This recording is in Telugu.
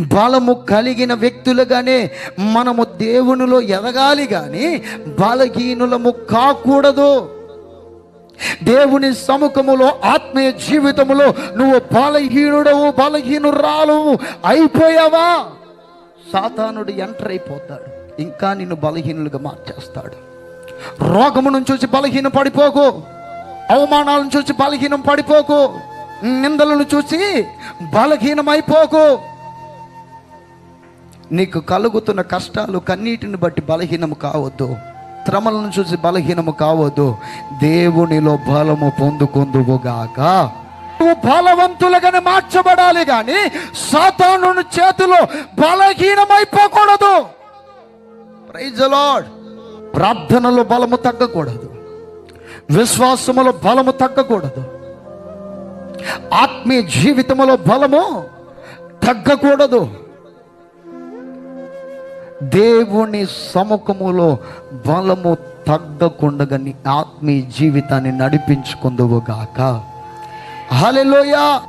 బలము కలిగిన వ్యక్తులుగానే మనము దేవునిలో ఎదగాలి కానీ బలహీనులము కాకూడదు. దేవుని సముఖములో ఆత్మీయ జీవితములో నువ్వు బలహీనుడవు బలహీనురాలు అయిపోయావా? సాతానుడు ఎంటర్ అయిపోతాడు. ఇంకా నిన్ను బలహీనులుగా మార్చేస్తాడు. రోగమును చూసి బలహీన పడిపోకు. అవమానాలను చూసి బలహీనం పడిపోకు. నిందలను చూసి బలహీనమైపోకు. నీకు కలుగుతున్న కష్టాలు కన్నీటిని బట్టి బలహీనము కావద్దు. శ్రమలను చూసి బలహీనము కావద్దు. దేవునిలో బలము పొందుకుందువుగాక. నువ్వు బలవంతులుగానే మార్చబడాలి కానీ సాతాను చేతిలో బలహీనమైపోకూడదు. ప్రైజ్ లార్డ్ ప్రార్థనలో బలము తగ్గకూడదు. విశ్వాసములో బలము తగ్గకూడదు. ఆత్మీయ జీవితంలో బలము తగ్గకూడదు. దేవుని సముఖములో బలము తగ్గకుండా నీ ఆత్మీయ జీవితాన్ని నడిపించుకుందువుగాక హలెలోయా